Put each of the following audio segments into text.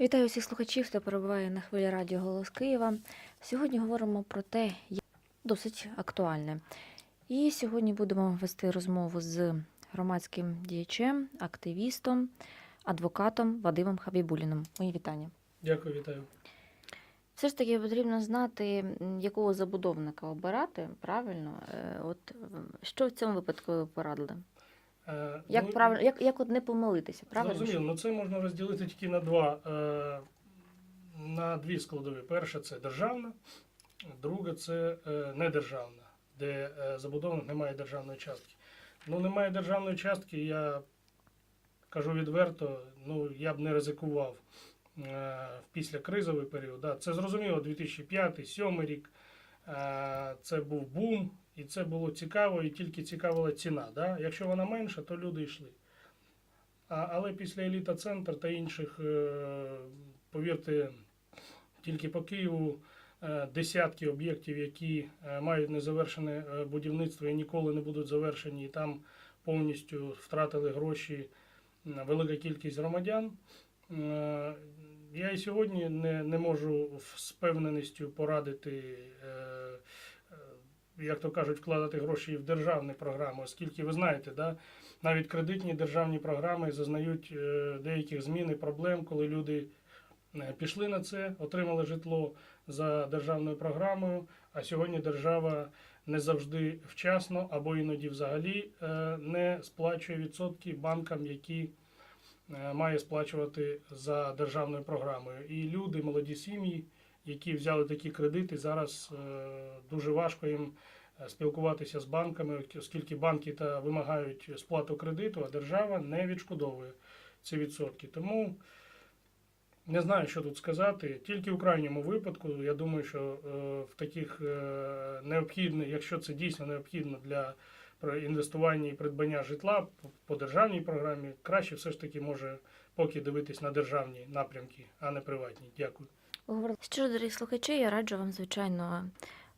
Вітаю всіх слухачів, хто перебуває на хвилі радіо Голос Києва. Сьогодні говоримо про те, як досить актуальне. І сьогодні будемо вести розмову з громадським діячем, активістом, адвокатом Вадимом Хабібуліном. Мої вітання. Дякую, вітаю. Все ж таки потрібно знати, якого забудовника обирати правильно. Е, От що в цьому випадку ви порадили? Е, Як ну, правильно, як, як от не помилитися? Правильно? Зрозуміло, ну це можна розділити тільки на два е, на дві складові. Перша це державна, друга це е, недержавна, де забудовник не має державної частки. Ну, немає державної частки, я кажу відверто, ну я б не ризикував в післякризовий період. Да. Це зрозуміло, 2005-2007 рік. Е, Це був бум, і це було цікаво, і тільки цікавила ціна. Да? Якщо вона менша, то люди йшли. А, але після еліта центр та інших, е, повірте, тільки по Києву е, десятки об'єктів, які мають незавершене будівництво і ніколи не будуть завершені, і там повністю втратили гроші велика кількість громадян. Я і сьогодні не, не можу з певненістю порадити, е, е, як то кажуть, вкладати гроші в державні програми, оскільки ви знаєте, да, навіть кредитні державні програми зазнають е, деяких змін і проблем, коли люди пішли на це, отримали житло за державною програмою, а сьогодні держава не завжди вчасно або іноді взагалі не сплачує відсотки банкам, які має сплачувати за державною програмою. І люди, молоді сім'ї, які взяли такі кредити, зараз е, дуже важко їм е, спілкуватися з банками, оскільки банки та вимагають сплату кредиту, а держава не відшкодовує ці відсотки. Тому не знаю, що тут сказати. Тільки в крайньому випадку, я думаю, що е, в таких е, необхідних, якщо це дійсно необхідно для про інвестування і придбання житла по- державній програмі, краще все ж таки може поки дивитись на державні напрямки, а не приватні. Дякую. Щиро, дорогі слухачі, я раджу вам, звичайно,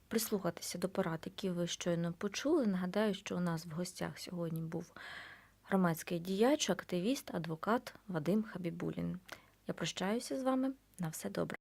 прислухатися до порад, які ви щойно почули. Нагадаю, що у нас в гостях сьогодні був громадський діяч, активіст, адвокат Вадим Хабібулін. Я прощаюся з вами. На все добре.